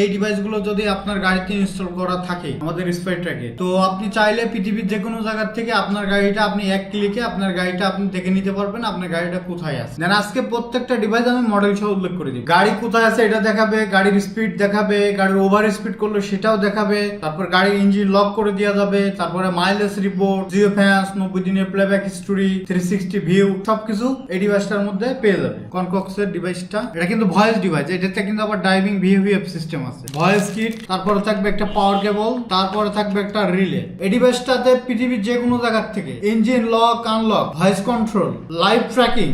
এই ডিভাইসগুলো যদি আপনার গাড়িতে ইনস্টল করা থাকে, আমাদের স্পাই ট্র্যাকে তো আপনি চাইলে পৃথিবীর যে কোনো জায়গা থেকে আপনার গাড়িটা আপনি এক ক্লিকে আপনার গাড়িটা আপনি দেখে নিতে পারবেন, আপনার গাড়িটা কোথায় আছে। দেন আজকে প্রত্যেকটা ডিভাইস আমি মডেল সহ উল্লেখ করে দিই। গাড়ি কোথায় আছে এটা দেখাবে, গাড়ির স্পিড দেখাবে, গাড়ির ওভার স্পিড করলে সেটাও দেখাবে, তারপর গাড়ির ইঞ্জিন লক করে দেওয়া যাবে, তারপরে মাইলেজ রিপোর্ট জিও ফ্যান্স নব্বই দিনের playback history three sixty view সবকিছু এই ডিভাইসটার মধ্যে পেয়ে যাবে কনকক্সের ডিভাইসটা এটা কিন্তু ভয়েস ডিভাইস এটাতে কিন্তু আবার ড্রাইভিং বিহেভিয়ার সিস্টেম আছে। ভয়েস কিট, তারপরে থাকবে একটা পাওয়ার কেবল তারপরে থাকবে একটা রিলে এই ডিভাইসটাতে পৃথিবীর যে কোনো জায়গার থেকে engine lock unlock voice control live tracking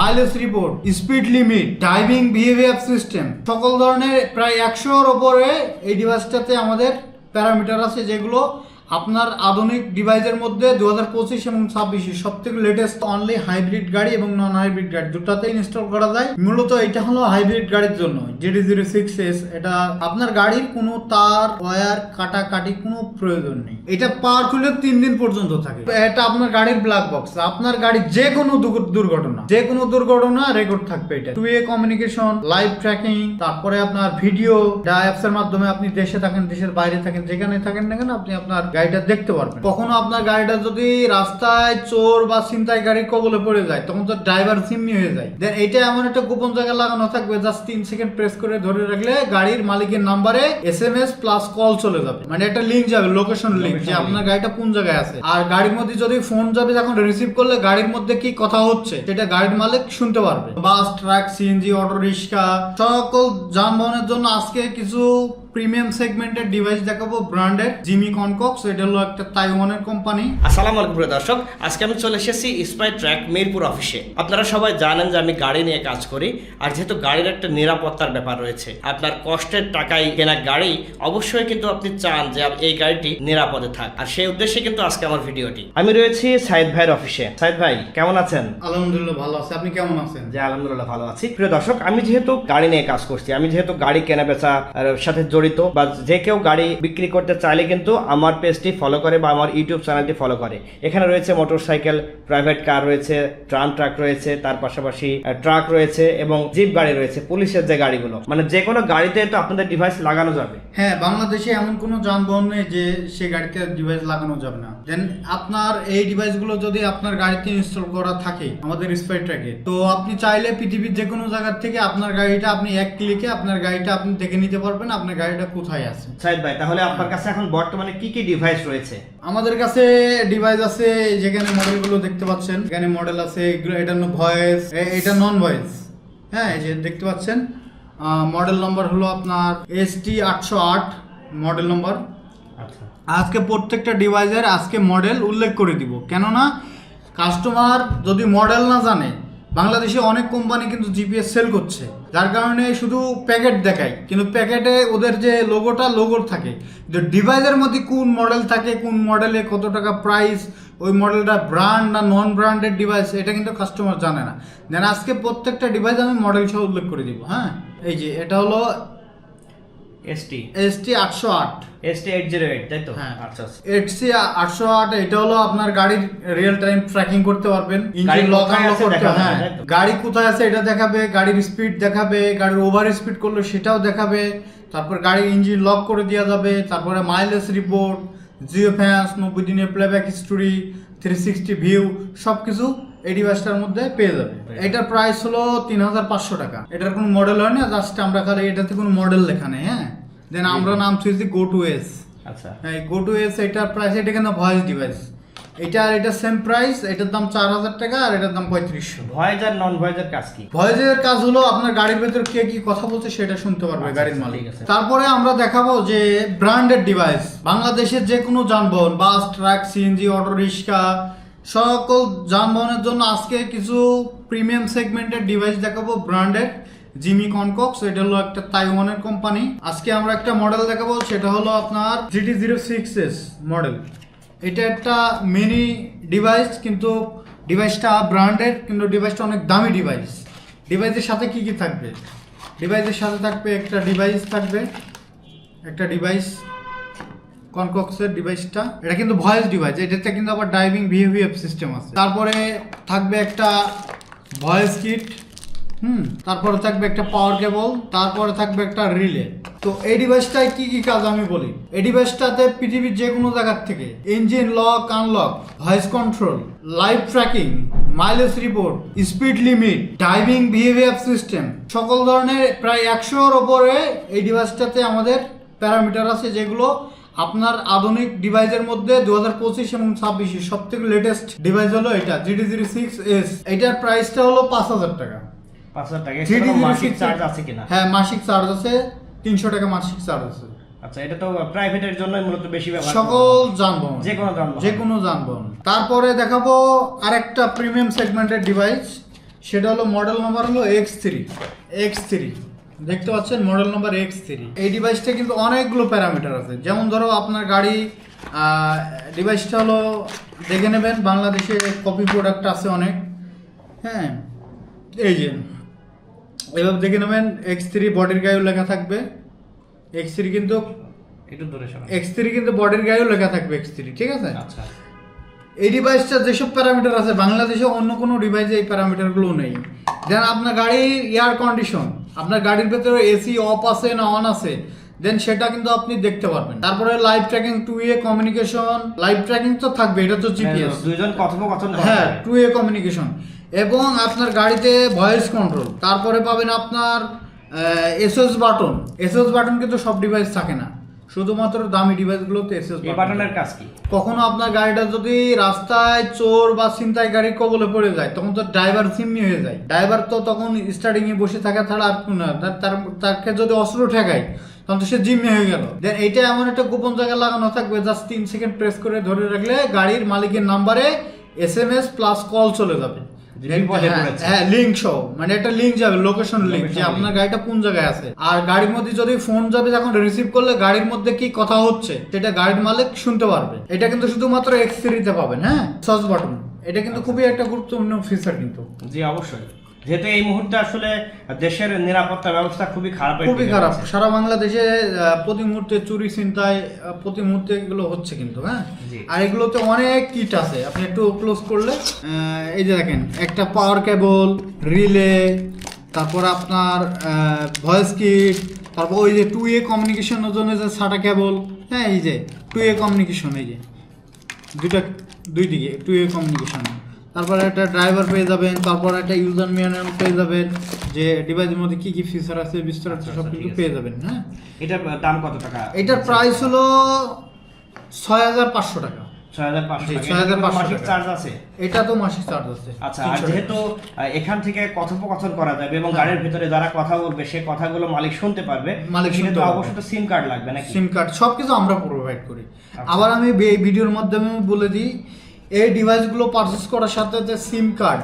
mileage report speed limit driving behaviour system সকল ধরনের প্রায় একশোর ওপরে এই ডিভাইসটাতে আমাদের প্যারামিটার আছে যেগুলো আপনার আধুনিক ডিভাইসের মধ্যে দু হাজার পঁচিশ এবং ছাব্বিশে সব থেকে লেটেস্ট অনলি হাইব্রিড গাড়ি এবং নন হাইব্রিড গাড়ি দুটাতে ইনস্টল করা যায়। মূলত এটা হলো হাইব্রিড গাড়ির জন্য জিডি জিরো সিক্স এস এটা আপনার গাড়ির কোনো তার ওয়্যার কাটাকাটি কোনো প্রয়োজন নেই। এটা পাওয়ার খুলে তিন দিন পর্যন্ত থাকে। এটা আপনার গাড়ির ব্ল্যাক বক্স আপনার গাড়ি যে কোনো দুর্ঘটনা যে কোনো দুর্ঘটনা রেকর্ড থাকবে এটা। Two way communication live tracking তারপরে আপনার ভিডিও যা অ্যাপস মাধ্যমে আপনি দেশে থাকেন, দেশের বাইরে থাকেন, যেখানে থাকেন না কেন আপনি আপনার গাড়িটা দেখতে পারবেন। কখনো আপনার গাড়িটা যদি রাস্তায় চোর বা ছিনতাই গাড়ির কবলে পড়ে যায় তখন তো ড্রাইভার জিম্মি হয়ে যায়। দেন এটা এমন একটা গোপন জায়গায় লাগানো থাকবে জাস্ট তিন সেকেন্ড প্রেস করে ধরে রাখলে গাড়ির মালিকের নাম্বারে S M S plus call চলে যাবে। মানে একটা লিঙ্ক যাবে লোকেশন লিঙ্ক যে আপনার গাড়িটা কোন জায়গায় আছে। আর গাড়ির মধ্যে যদি ফোন যাবে যখন রিসিভ করলে গাড়ির মধ্যে কি কথা হচ্ছে সেটা গাড়ির মালিক শুনতে পারবে। Bus truck CNG auto rickshaw সকল যানবাহনের জন্য আজকে কিছু প্রিমিয়াম সেগমেন্টের ডিভাইস দেখাবো ব্র্যান্ডের জিমি কনকক্স এটা হলো একটা তাইওয়ানের কোম্পানি আসসালামু আলাইকুম প্রিয় দর্শক আজকে আমি চলে এসেছি স্পাই ট্র্যাক মিরপুর অফিসে আপনারা সবাই জানেন যে আমি গাড়ি নিয়ে কাজ করি আর যেহেতু গাড়ির একটা নিরাপত্তার ব্যাপার রয়েছে আপনার কষ্টের টাকায় কেনা গাড়ি অবশ্যই কিন্তু আপনি চান যে এই গাড়িটি নিরাপদে থাক। আর সেই উদ্দেশ্যে কিন্তু আজকে আমার ভিডিওটি। আমি রয়েছি সাইদ ভাইয়ের অফিসে সাইদ ভাই কেমন আছেন? আলহামদুলিল্লাহ ভালো আছে। আপনি কেমন আছেন? যে আলহামদুলিল্লাহ ভালো আছি। প্রিয় দর্শক আমি যেহেতু গাড়ি নিয়ে কাজ করছি আমি যেহেতু গাড়ি কেনা বেচা সাথে জড়িত বা যে কেউ গাড়ি বিক্রি করতে চাইলে কিন্তু আমার পেজটি ফলো করে বা আমার ইউটিউব চ্যানেলটি ফলো করে। এখানে রয়েছে মোটরসাইকেল প্রাইভেট কার রয়েছে ট্রাম ট্রাক রয়েছে, তার পাশাপাশি ট্রাক রয়েছে এবং জিপ গাড়ি রয়েছে, পুলিশের যে গাড়িগুলো। মানে যে কোনো গাড়িতে তো আপনাদের ডিভাইস লাগানো যাবে। হ্যাঁ বাংলাদেশে এমন কোনো যানবাহন নেই যে সে গাড়িতে ডিভাইস লাগানো যাবে না। দেন আপনার এই ডিভাইসগুলো যদি আপনার গাড়িতে ইনস্টল করা থাকে, আমাদের স্পাই ট্র্যাকে তো আপনি চাইলে পৃথিবীর যে কোনো জায়গা থেকে আপনার গাড়িটা আপনি এক ক্লিকে আপনার গাড়িটা আপনি দেখে নিতে পারবেন, আপনার গাড়িটা কোথায় আছে? সাইদ ভাই তাহলে আপনার কাছে এখন বর্তমানে কি কি ডিভাইস রয়েছে? আমাদের কাছে ডিভাইস আছে যেখানে মডেলগুলো দেখতে পাচ্ছেন। এখানে মডেল আছে এগুলো এটা ভয়েস এটা নন ভয়েস হ্যাঁ এই যে দেখতে পাচ্ছেন। মডেল নম্বর হলো আপনার এস টি আটশো আট মডেল নম্বর আচ্ছা। আজকে প্রত্যেকটা ডিভাইসের আজকে মডেল উল্লেখ করে দিব। কেননা কাস্টমার যদি মডেল না জানে বাংলাদেশে অনেক কোম্পানি কিন্তু জিপিএস সেল করছে। যার কারণে শুধু প্যাকেট দেখায়, কিন্তু প্যাকেটে ওদের যে লোগোটা লোগোর থাকে। কিন্তু ডিভাইসের মধ্যে কোন মডেল থাকে, কোন মডেলে কত টাকা প্রাইস ওই মডেলটা ব্র্যান্ড না নন ব্র্যান্ডেড ডিভাইস এটা কিন্তু কাস্টমার জানে না। দেন আজকে প্রত্যেকটা ডিভাইস আমি মডেল সহ উল্লেখ করে দিব হ্যাঁ? এই যে, এটা হলো এসটি এস টি আটশো আট। এসটি এইট জিরো এইট তাই তো? হ্যাঁ। আচ্ছা আচ্ছা। এটসি আটশো আট এটা হলো আপনার গাড়ির রিয়েল টাইম ট্র্যাকিং করতে পারবেন। ইঞ্জিন গাড়ি লক কোথায় আনলক আছে করতে হ্যাঁ। গাড়ি কোথায় আছে এটা দেখাবে গাড়ির স্পিড দেখাবে গাড়ির ওভার স্পিড করলে সেটাও দেখাবে তারপর গাড়ির ইঞ্জিন লক করে দেওয়া যাবে তারপরে মাইলেজ রিপোর্ট জিও ফ্যান্স নব্বই দিনের playback history three sixty view সব কিছু এই ডিভাইসটার মধ্যে পেয়ে যাবে। এটার প্রাইস হলো তিন হাজার পাঁচশো টাকা। এটার কোনো মডেল হয় না জাস্ট আমরা খালি এটাতে কোনো মডেল লেখা নেই হ্যাঁ? দেন আমরা নাম থুয়েছি গো টু এস আচ্ছা। হ্যাঁ গো টু এস এটার প্রাইস এটা কিন্তু ভয়েস ডিভাইস এটা আর এটা সেম প্রাইস এটার দাম চার হাজার টাকা আর এটার দাম পঁয়ত্রিশশো। ভয়েস আর নন ভয়েসের কাজ কি? ভয়েসের কাজ হলো আপনার গাড়ির ভেতর কে কি কথা বলছে সেটা শুনতে পারবে আচ্ছা, গাড়ির মালিক। আছে। তারপরে আমরা দেখাবো যে ব্র্যান্ডেড ডিভাইস বাংলাদেশের যে কোনো যানবাহন bus truck CNG auto rickshaw সকল যানবাহনের জন্য আজকে কিছু প্রিমিয়াম সেগমেন্টের ডিভাইস দেখাবো ব্র্যান্ডের জিমি কনকক্স এটা হলো একটা তাইওয়ানের কোম্পানি আজকে আমরা একটা মডেল দেখাবো, সেটা হলো আপনার GT zero six S model এটা একটা মিনি ডিভাইস কিন্তু ডিভাইসটা ব্র্যান্ডেড কিন্তু ডিভাইসটা অনেক দামি ডিভাইস ডিভাইসের সাথে কি কি থাকবে? ডিভাইসের সাথে থাকবে একটা ডিভাইস থাকবে, একটা ডিভাইস কনকক্সের ডিভাইসটা এটা কিন্তু ভয়েস ডিভাইস এটাতে কিন্তু আবার ড্রাইভিং বিহেভিয়ার সিস্টেম আছে। তারপরে থাকবে একটা ভয়েস কিট হুম, তারপরে থাকবে একটা পাওয়ার কেবল তারপরে থাকবে একটা রিলে তো এই ডিভাইসটায় কি কি কাজ আমি বলি? এই ডিভাইসটাতে পৃথিবীর যে কোনো জায়গার থেকে engine lock unlock voice control live tracking mileage report speed limit driving behaviour system সকল ধরনের প্রায় একশোর ওপরে এই ডিভাইসটাতে আমাদের প্যারামিটার আছে যেগুলো আপনার আধুনিক ডিভাইসের মধ্যে দু হাজার পঁচিশ এবং ছাব্বিশে সব থেকে লেটেস্ট ডিভাইস হলো এটা জিডি জিরো সিক্স এস এটার প্রাইসটা হলো পাঁচ হাজার টাকা। পাঁচ হাজার টাকা GD এছাড়াও 06 মাসিক চার্জ আছে কিনা? হ্যাঁ মাসিক চার্জ আছে তিনশো টাকা মাসিক চার্জ আছে। আচ্ছা এটা তো প্রাইভেটের জন্য মূলত বেশি ব্যবহার সকল যানবাহন। যে কোনো যানবাহন। যে কোনো যানবাহন। তারপরে দেখাবো আরেকটা প্রিমিয়াম সেগমেন্টের ডিভাইস সেটা হলো মডেল নাম্বার হলো এক্স থ্রি এক্স থ্রি দেখতে পাচ্ছেন মডেল নাম্বার এক্স থ্রি এই ডিভাইসটা কিন্তু অনেকগুলো প্যারামিটার আছে। যেমন ধরো আপনার গাড়ি ডিভাইসটা হলো দেখে নেবেন বাংলাদেশে কপি প্রোডাক্ট আছে অনেক। হ্যাঁ এই যে। এবার দেখে নেবেন এক্স থ্রি বডির গায়েও লেখা থাকবে। এক্স থ্রি কিন্তু একটু দূরে এক্স থ্রি কিন্তু বডির গায়েও লেখা থাকবে এক্স থ্রি ঠিক আছে? আচ্ছা। এই ডিভাইসটা যেসব প্যারামিটার আছে বাংলাদেশে অন্য কোনো ডিভাইসে এই প্যারামিটারগুলো নেই। দেন আপনার গাড়ির এয়ার কন্ডিশন আপনার গাড়ির ভেতরে এসি অফ আছে না অন আছে দেন সেটা কিন্তু আপনি দেখতে পারবেন। তারপরে live tracking two way communication live tracking তো থাকবে এটা তো জিপিএস দুইজন কথোপকথন হ্যাঁ টু এ কমিউনিকেশন এবং আপনার গাড়িতে ভয়েস কন্ট্রোল তারপরে পাবেন আপনার এসএস বাটন এসএস বাটন কিন্তু সব ডিভাইস থাকে না। শুধুমাত্র দামি ডিভাইসগুলোতে এসএস বাটনের কাজ কি? কখনো আপনার গাড়িটা যদি রাস্তায় চোর বা ছিনতাই গাড়ি কবলে পড়ে যায় তখন তো ড্রাইভার জিম্মি হয়ে যায়। ড্রাইভার তো তখন স্টার্টিং এ বসে থাকা ছাড়া আর না। তার- তাকে যদি অস্ত্র ঠেকায় তখন তো সে জিম্মি হয়ে গেল। দেন এটা এমন একটা গোপন জায়গায় লাগানো থাকবে জাস্ট তিন সেকেন্ড প্রেস করে ধরে রাখলে গাড়ির মালিকের নাম্বারে S M S plus call চলে যাবে। হ্যাঁ, হ্যাঁ লিঙ্ক সহ মানে একটা লিঙ্ক যাবে লোকেশন লিঙ্ক যে আপনার গাড়িটা কোন জায়গায় আছে। আর গাড়ির মধ্যে যদি ফোন যাবে যখন রিসিভ করলে গাড়ির মধ্যে কি কথা হচ্ছে সেটা গাড়ির মালিক শুনতে পারবে। এটা কিন্তু শুধুমাত্র এক্স সিরিজে পাবেন হ্যাঁ? সস বাটন এটা কিন্তু খুবই একটা গুরুত্বপূর্ণ ফিচার কিন্তু। জি অবশ্যই। যেহেতু এই মুহূর্তে আসলে দেশের নিরাপত্তা ব্যবস্থা খুবই খারাপ খুবই খারাপ। সারা বাংলাদেশে প্রতি মুহূর্তে চুরি চিন্তায় প্রতি মুহূর্তে এগুলো হচ্ছে কিন্তু হ্যাঁ? আর এগুলোতে অনেক কিট আছে। আপনি একটু ক্লোজ করলে এই যে দেখেন একটা পাওয়ার কেবল রিলে তারপর আপনার ভয়েস কিট তারপর ওই যে টু এ কমিউনিকেশনের জন্য যে সাটা কেবল হ্যাঁ এই যে টু এ কমিউনিকেশন এই যে। দুটা দুই দিকে টু এ কমিউনিকেশন তারপরে একটা ড্রাইভার পেয়ে যাবেন তারপর একটা ইউজার ম্যানুয়াল পেয়ে যাবেন যে ডিভাইসের মধ্যে কি কি ফিচার আছে বিস্তারিত আচ্ছা, সব আচ্ছা, কিছু পেয়ে যাবেন হ্যাঁ? এটার দাম কত টাকা? এটার প্রাইস হলো ছয় হাজার পাঁচশো টাকা। ছয় হাজার পাঁচশো জি, টাকা। 6500 এটার কোনো মাসিক টাকা। চার্জ আছে? এটা তো মাসিক চার্জ আছে। আচ্ছা আর যেহেতু এখান থেকে কথোপকথন করা যাবে এবং গাড়ির ভিতরে যারা কথা বলবে সে কথাগুলো মালিক শুনতে পারবে। মালিক শুনতে। অবশ্যই সিম কার্ড লাগবে নাকি? সিম কার্ড সব কিছু আমরা প্রোভাইড করি। আবার আমি এই ভিডিওর মাধ্যমে বলে দিই এই ডিভাইসগুলো পারচেস করার সাথে সাথে সিম কার্ড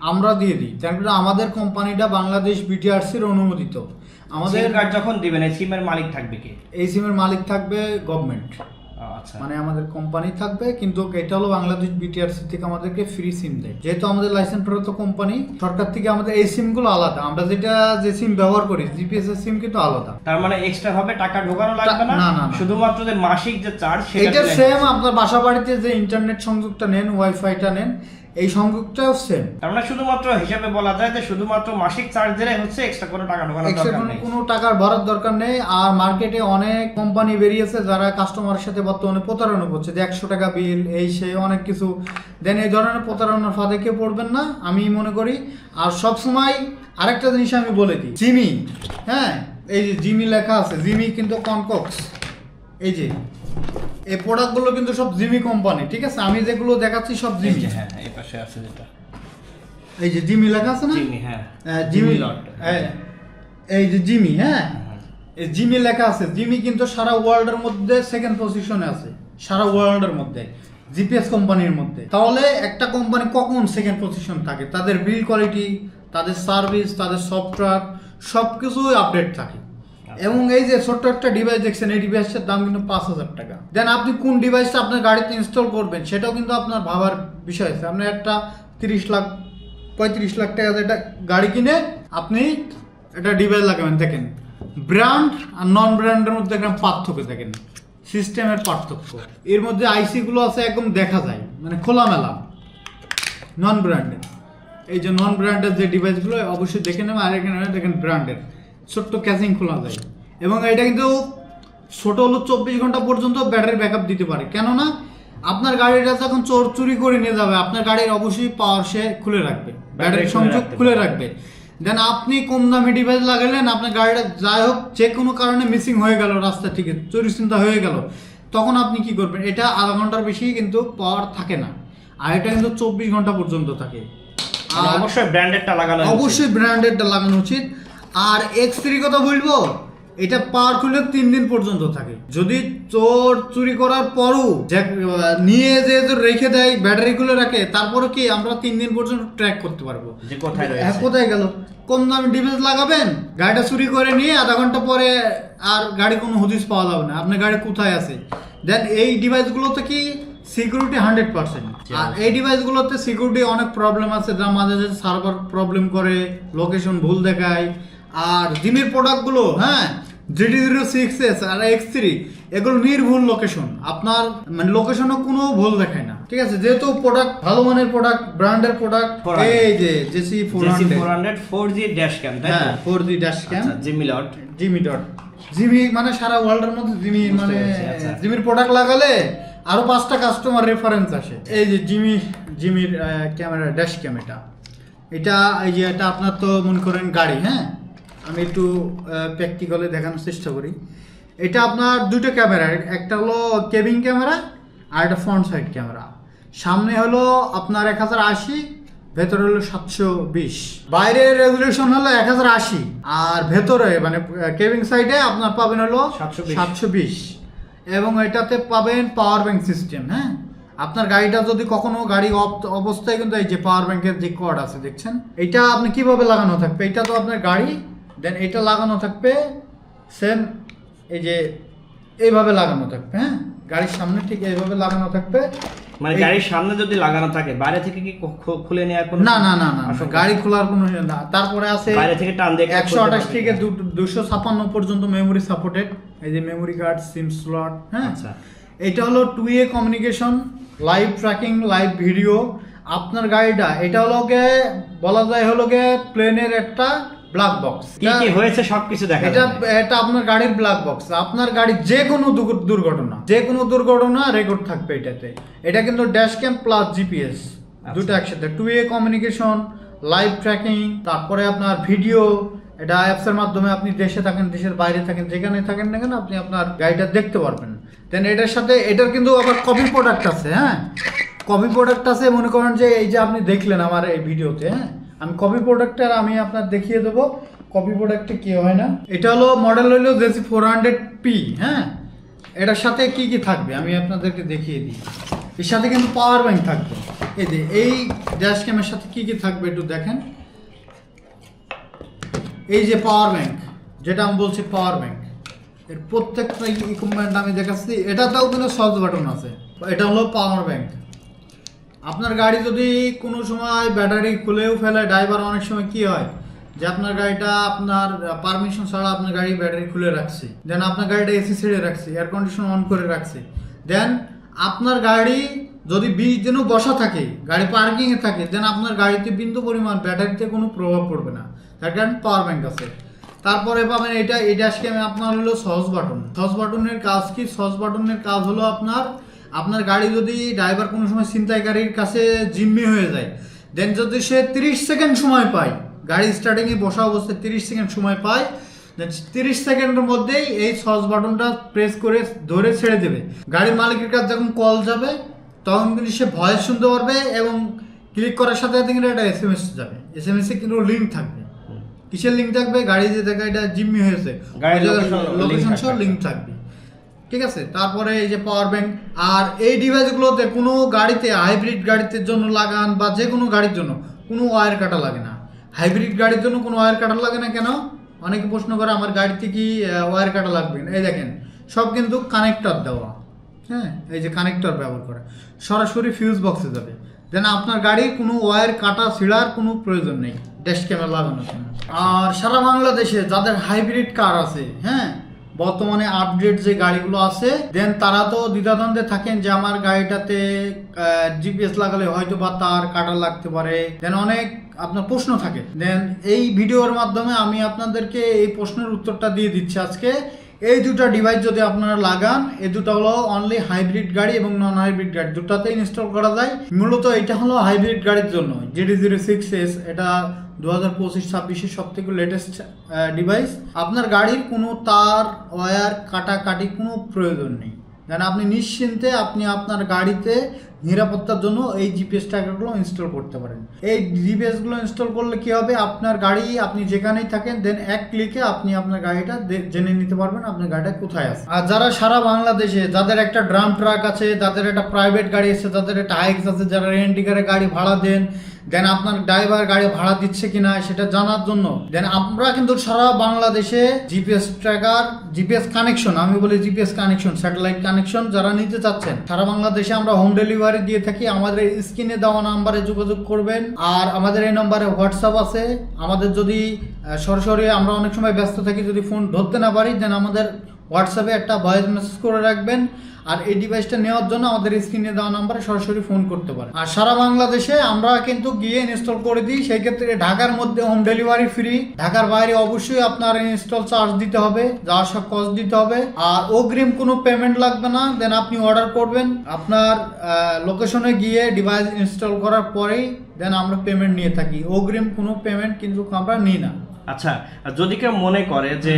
আমরা দিয়ে দিই। তারপরে আমাদের কোম্পানিটা বাংলাদেশ বিটিআরসির অনুমোদিত। আমাদের কার্ড যখন দিবেন এই সিমের মালিক থাকবে কি? এই সিমের মালিক থাকবে গভর্নমেন্ট মানে আমাদের কোম্পানি থাকবে কিন্তু এটা হলো বাংলাদেশ বিটিআরসি থেকে আমাদেরকে ফ্রি সিম দেয়। যেহেতু আমাদের লাইসেন্স প্রাপ্ত কোম্পানি সরকার থেকে আমাদের এই সিমগুলো আলাদা। আমরা যেটা যে সিম ব্যবহার করি জিপিএস এর সিম কিন্তু আলাদা। তার মানে এক্সট্রা ভাবে টাকা ঢোকানো লাগবে না? না, না। শুধুমাত্র যে মাসিক যে চার্জ সেটা এটা সেম আপনার বাসা বাড়িতে যে ইন্টারনেট সংযোগটা নেন ওয়াইফাইটা নেন এই সংযোগটাও সেম তার মানে শুধুমাত্র হিসাবে বলা যায় যে শুধুমাত্র মাসিক চার্জ দিলে হচ্ছে এক্সট্রা কোনো টাকা ঢোকানোর দরকার নেই। কোনো টাকার ভরার দরকার নেই। আর মার্কেটে অনেক কোম্পানি বেরিয়েছে যারা কাস্টমারের সাথে বর্তমানে প্রতারণা করছে। যে একশো টাকা বিল এই সেই অনেক কিছু। দেন এই ধরনের প্রতারণার ফাঁদে কেউ পড়বেন না আমি মনে করি। আর সব সময় আরেকটা জিনিস আমি বলে দিই। জিমি হ্যাঁ এই যে জিমি লেখা আছে। জিমি কিন্তু কনকক্স। এই যে এই প্রোডাক্টগুলো কিন্তু সব জিমি কোম্পানি ঠিক আছে? আমি যেগুলো দেখাচ্ছি সব জিমি। যে, হ্যাঁ এই পাশে আছে যেটা। এই যে জিমি লেখা আছে না? জিমি হ্যাঁ। হ্যাঁ, জিমি লট এই- এই যে জিমি হ্যাঁ? এই জিমি লেখা আছে। জিমি কিন্তু সারা ওয়ার্ল্ডের মধ্যে সেকেন্ড পজিশনে আছে। সারা ওয়ার্ল্ডের মধ্যে। জিপিএস কোম্পানির মধ্যে। তাহলে একটা কোম্পানি কখন সেকেন্ড পজিশন থাকে? তাদের বিল কোয়ালিটি তাদের সার্ভিস তাদের সফটওয়্যার সব কিছুই আপডেট থাকে। এবং এই যে ছোট্ট একটা ডিভাইস দেখছেন, এই ডিভাইসটার দাম কিন্তু পাঁচ হাজার টাকা। দেন আপনি কোন ডিভাইসটা আপনার গাড়িতে ইনস্টল করবেন, সেটাও কিন্তু আপনার ভাবার বিষয় আছে। আপনি একটা তিরিশ লাখ, পঁয়ত্রিশ লাখ টাকা একটা গাড়ি কিনে আপনি একটা ডিভাইস লাগাবেন। দেখেন ব্র্যান্ড আর নন ব্র্যান্ডের মধ্যে একটা পার্থক্য দেখেন। সিস্টেমের পার্থক্য। এর মধ্যে আইসি গুলো আছে, একদম দেখা যায়। মানে খোলামেলা। নন ব্র্যান্ডের এই যে নন ব্র্যান্ডের যে ডিভাইসগুলো অবশ্যই দেখে নেবেন। আর এখানে দেখেন ব্র্যান্ডের ছোট্ট ক্যাচিং খোলা যায়। এবং এটা কিন্তু ছোট হলো চব্বিশ ঘণ্টা পর্যন্ত ব্যাটারি ব্যাকআপ দিতে পারে। কেননা আপনার গাড়িটা যখন চোর চুরি করে নিয়ে যাবে। আপনার গাড়ির অবশ্যই পাওয়ার সে খুলে রাখবে। ব্যাটারি সংযোগ খুলে রাখবে। দেন আপনি কম দামি ডিভাইস লাগালেন আপনার গাড়িটা যাই হোক যে কোনো কারণে মিসিং হয়ে গেল রাস্তা থেকে চুরি চিন্তা হয়ে গেল। তখন আপনি কি করবেন? এটা আধা ঘণ্টার বেশি কিন্তু পাওয়ার থাকে না। আর এটা কিন্তু চব্বিশ ঘণ্টা পর্যন্ত থাকে। মানে অবশ্যই ব্র্যান্ডেডটা লাগানো অবশ্যই ব্র্যান্ডেডটা লাগানো উচিত। আর এক্স থ্রি কথা বলব এটা পাওয়ার খুলে তিন দিন পর্যন্ত থাকে। যদি চোর চুরি করার পরও নিয়ে যে রেখে দেয় ব্যাটারি খুলে রাখে তারপরে কি আমরা তিন দিন পর্যন্ত ট্র্যাক করতে পারব? যে কোথায় হ্যাঁ, কোথায় গেল? কম দামে ডিভাইস লাগাবেন গাড়িটা চুরি করে নিয়ে আধা ঘণ্টা পরে আর গাড়ি কোনো হদিস পাওয়া যাবে না। আপনার গাড়ি কোথায় আছে? দেন এই ডিভাইসগুলোতে কি সিকিউরিটি হান্ড্রেড পার্সেন্ট আর এই ডিভাইসগুলোতে সিকিউরিটি অনেক প্রবলেম আছে যা মাঝে মাঝে সার্ভার প্রবলেম করে লোকেশন ভুল দেখায়। আর জিমের প্রোডাক্টগুলো হ্যাঁ জিডি জিরো সিক্স এস আর এক্স থ্রি এগুলো নির্ভুল লোকেশন আপনার মানে লোকেশনও কোনো ভুল দেখায় না। ঠিক আছে? যেহেতু প্রোডাক্ট ভালো মানের প্রোডাক্ট ব্র্যান্ডের প্রোডাক্ট এই যে JC four hundred four G dash cam তাই হ্যাঁ ফোর জি ড্যাশ ক্যাম আচ্ছা, Jimi lot Jimi dot Jimi মানে সারা ওয়ার্ল্ডের মধ্যে জিমি মানে আচ্ছা। জিমির প্রোডাক্ট লাগালে আরও পাঁচটা কাস্টমার রেফারেন্স আসে। এই যে জিমি জিমির ক্যামেরা ড্যাশ ক্যাম এটা। এটা এই যে এটা আপনার তো মনে করেন গাড়ি হ্যাঁ? আমি একটু প্র্যাকটিক্যালে দেখানোর চেষ্টা করি। এটা আপনার দুটো ক্যামেরা একটা হলো কেবিং ক্যামেরা আর একটা ফ্রন্ট সাইড ক্যামেরা। সামনে হলো আপনার এক হাজার আশি ভেতরে হলো সাতশো বিশ। বাইরের রেজুলেশন হলো এক হাজার আশি আর ভেতরে মানে কেবিং সাইডে আপনার পাবেন হলো 720 সাতশো বিশ। এবং এটাতে পাবেন পাওয়ার ব্যাংক সিস্টেম হ্যাঁ? আপনার গাড়িটা যদি কখনো গাড়ি অব- অবস্থায় কিন্তু এই যে পাওয়ার ব্যাংকের যে কর্ড আছে দেখছেন? এটা আপনি কীভাবে লাগানো থাকবে? এটা তো আপনার গাড়ি দেন এটা লাগানো থাকবে সেম এই যে এইভাবে লাগানো থাকবে হ্যাঁ? গাড়ির সামনে ঠিক এইভাবে লাগানো থাকবে। মানে গাড়ির সামনে যদি লাগানো থাকে বাইরে থেকে কি খুলে নেওয়ার কোনো না না না না গাড়ি খোলার কোনো ইয়ে না। তারপরে আছে বাইরে থেকে টান দিয়ে একশো আঠাশ থেকে কিনা? দুশো ছাপান্ন পর্যন্ত মেমোরি সাপোর্টেড এই যে মেমোরি কার্ড সিম স্লট হ্যাঁ? আচ্ছা। এটা হলো two way communication live tracking live video আপনার গাড়িটা এটা হলো গে বলা যায় হলো গে প্লেনের একটা ব্ল্যাক বক্স কি কি হয়েছে সবকিছু দেখা এটা এটা আপনার গাড়ির ব্ল্যাক বক্স আপনার গাড়ির যে কোনো দুর্ঘটনা যে কোনো দুর্ঘটনা রেকর্ড থাকবে এটাতে। এটা কিন্তু ড্যাশ ক্যাম প্লাস জিপিএস দুটো একসাথে। Two way communication live tracking তারপরে আপনার ভিডিও এটা অ্যাপসের মাধ্যমে আপনি দেশে থাকেন দেশের বাইরে থাকেন যেখানে থাকেন না কেন আপনি আপনার গাড়িটা দেখতে পারবেন। দেন এটার সাথে এটার কিন্তু আবার কপি প্রোডাক্ট আছে হ্যাঁ? কপি প্রোডাক্ট আছে মনে করেন যে এই যে আপনি দেখলেন আমার এই ভিডিওতে হ্যাঁ? আমি কপি প্রোডাক্টটা আমি আপনার দেখিয়ে দেবো। কপি প্রোডাক্টে কি হয় না? এটা হলো মডেল হলো জেসি ফোর হান্ড্রেড পি হ্যাঁ? এটার সাথে কি কি থাকবে? আমি আপনাদেরকে দেখিয়ে দিই। এর সাথে কিন্তু পাওয়ার ব্যাংক থাকবে। এই যে, এই ড্যাশ ক্যামের সাথে কি কি থাকবে একটু দেখেন। এই যে পাওয়ার ব্যাংক যেটা আমি বলছি পাওয়ার ব্যাংক এর প্রত্যেকটা ইকুইপমেন্ট আমি দেখাচ্ছি। এটাতেও কিন্তু সহজ বাটন আছে। এটা হলো পাওয়ার ব্যাংক আপনার গাড়ি যদি কোনো সময় ব্যাটারি খুলেও ফেলে, ড্রাইভার অনেক সময় কি হয়? যে আপনার গাড়িটা আপনার পারমিশন ছাড়া আপনার গাড়ি ব্যাটারি খুলে রাখছে। দেন আপনার গাড়িটা এসি ছেড়ে রাখছে এয়ার কন্ডিশন অন করে রাখছে। দেন আপনার গাড়ি যদি বিশ দিনও বসা থাকে, গাড়ি পার্কিংয়ে থাকে দেন আপনার গাড়িতে বিন্দু পরিমাণ ব্যাটারিতে কোনো প্রভাব পড়বে না। তার কারণ পাওয়ার ব্যাংক আছে। তারপরে পাবেন এটা এটা ড্যাশ আমি আপনার হলো সস বাটন সস বাটনের কাজ কি? সস বাটনের কাজ হলো আপনার আপনার গাড়ি যদি ড্রাইভার কোনো সময় ছিনতাইকারীর কাছে জিম্মি হয়ে যায় দেন যদি সে তিরিশ সেকেন্ড সময় পায় গাড়ি স্টার্টিংয়ে বসা অবস্থায় তিরিশ সেকেন্ড সময় পায় দেন তিরিশ সেকেন্ডের মধ্যেই এই সস বাটনটা প্রেস করে ধরে ছেড়ে দেবে। গাড়ির মালিকের কাছে যখন কল যাবে তখন কিন্তু সে ভয়েস শুনতে পারবে এবং ক্লিক করার সাথে সাথে কিন্তু একটা এস এম এস যাবে। এস এম এসে কিন্তু লিঙ্ক থাকবে। কিসের লিঙ্ক থাকবে? গাড়ি যে জায়গায় এটা জিম্মি হয়েছে লোকেশন সহ লিঙ্ক থাকবে। ঠিক আছে? তারপরে এই যে পাওয়ার ব্যাংক আর এই ডিভাইসগুলোতে কোনো গাড়িতে হাইব্রিড গাড়িতে জন্য লাগান বা যে কোনো গাড়ির জন্য কোনো ওয়্যার কাটা লাগে না। হাইব্রিড গাড়ির জন্য কোনো ওয়্যার কাটা লাগে না কেন? অনেকে প্রশ্ন করে, আমার গাড়িতে কি ওয়্যার কাটা লাগবে? এই দেখেন, সব কিন্তু কানেক্টর দেওয়া। হ্যাঁ এই যে কানেক্টর ব্যবহার করে। সরাসরি ফিউজ বক্সে যাবে। যেন আপনার গাড়ির কোনো ওয়্যার কাটা ছিঁড়ার কোনো প্রয়োজন নেই। ড্যাশ ক্যামেরা লাগানোর জন্য। আর সারা বাংলাদেশে যাদের হাইব্রিড কার আছে হ্যাঁ বর্তমানে আপডেট যে গাড়িগুলো আছে দেন তারা তো দ্বিধাদ্বন্দ্বে থাকেন যে আমার গাড়িটাতে জিপিএস লাগালে হয়তো বা তার কাটা লাগতে পারে। দেন অনেক আপনার প্রশ্ন থাকে। দেন এই ভিডিওর মাধ্যমে আমি আপনাদেরকে এই প্রশ্নের উত্তরটা দিয়ে দিচ্ছি আজকে। এই দুটো ডিভাইস যদি আপনারা লাগান, এই দুটো হলো অনলি হাইব্রিড গাড়ি এবং নন হাইব্রিড গাড়ি। দুটাতে ইনস্টল করা যায়। মূলত এটা হলো হাইব্রিড গাড়ির জন্য। জিডি জিরো সিক্স এস এটা দু হাজার পঁচিশ ছাব্বিশের সব থেকে লেটেস্ট ডিভাইস আপনার গাড়ির কোনো তার ওয়্যার কাটাকাটি কোনো প্রয়োজন নেই। দেন আপনি নিশ্চিন্তে আপনি আপনার গাড়িতে নিরাপত্তার জন্য এই জিপিএস ট্র্যাকারগুলো ইনস্টল করতে পারেন। এই জিপিএসগুলো ইনস্টল করলে কি হবে? আপনার গাড়ি আপনি যেখানেই থাকেন দেন এক ক্লিকে আপনি আপনার গাড়িটা জেনে নিতে পারবেন আপনার গাড়িটা কোথায় আছে। আর যারা সারা বাংলাদেশে, যাদের একটা ড্রাম ট্রাক আছে, যাদের একটা প্রাইভেট গাড়ি আছে, যাদের একটা হাইক্স আছে, যারা রেন্টিকারে গাড়ি ভাড়া দেন দেন আপনার ড্রাইভার গাড়ি ভাড়া দিচ্ছে কিনা সেটা জানার জন্য। দেন আমরা কিন্তু সারা বাংলাদেশে জিপিএস ট্র্যাকার জিপিএস কানেকশন আমি বলি জিপিএস কানেকশন স্যাটেলাইট কানেকশন যারা নিতে চাচ্ছেন, সারা বাংলাদেশে আমরা হোম ডেলিভারি দিয়ে থাকি। আমাদের স্ক্রিনে দেওয়া নাম্বারে যোগাযোগ করবেন। আর আমাদের এই নম্বরে হোয়াটসঅ্যাপ আছে। আমাদের যদি সরাসরি আমরা অনেক সময় ব্যস্ত থাকি, যদি ফোন ধরতে না পারি দেন আমাদের হোয়াটসঅ্যাপে একটা ভয়েস মেসেজ করে রাখবেন, আর এই ডিভাইসটা নেওয়ার জন্য আমাদের স্ক্রিনে দেওয়া নাম্বারে সরাসরি ফোন করতে পারেন। আর সারা বাংলাদেশে আমরা কিন্তু গিয়ে ইনস্টল করে দিই, সেই ক্ষেত্রে ঢাকার মধ্যে হোম ডেলিভারি ফ্রি ঢাকার বাইরে অবশ্যই আপনার ইনস্টল চার্জ দিতে হবে যাওয়া সব কস্ট দিতে হবে। আর অগ্রিম কোনো পেমেন্ট লাগবে না দেন আপনি অর্ডার করবেন। আপনার লোকেশনে গিয়ে ডিভাইস ইনস্টল করার পরেই দেন আমরা পেমেন্ট নিয়ে থাকি। অগ্রিম কোনো পেমেন্ট কিন্তু আমরা নিই না। আচ্ছা যদি কেউ মনে করে যে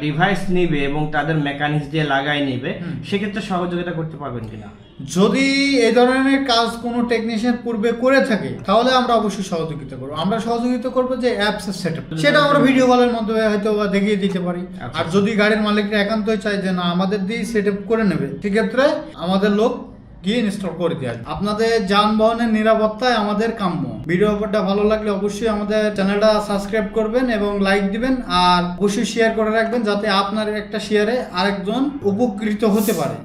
ডিভাইস নিবে এবং তাদের মেকানিক্স দিয়ে লাগাই নিবে সেক্ষেত্রে সহযোগিতা করতে পারবেন কিনা? যদি এই ধরনের কাজ কোনো টেকনিশিয়ান পূর্বে করে থাকে তাহলে আমরা অবশ্যই সহযোগিতা করব। আমরা সহযোগিতা করব যে অ্যাপস সেট সেটা আমরা ভিডিও কলের মাধ্যমে হয়তো বা দেখিয়ে দিতে পারি। আচ্ছা। আর যদি গাড়ির মালিকরা একান্তই চায় যে না আমাদের দিয়ে সেট করে নেবে সেক্ষেত্রে আমাদের লোক গিয়ে ইনস্টল করে দিয়ে আসবে। আপনাদের যানবাহনের নিরাপত্তায় আমাদের কাম্য। ভিডিওটা ভালো লাগলে অবশ্যই আমাদের চ্যানেলটা সাবস্ক্রাইব করবেন এবং লাইক দিবেন, আর অবশ্যই শেয়ার করে রাখবেন যাতে আপনার একটা শেয়ারে আরেকজন উপকৃত হতে পারে।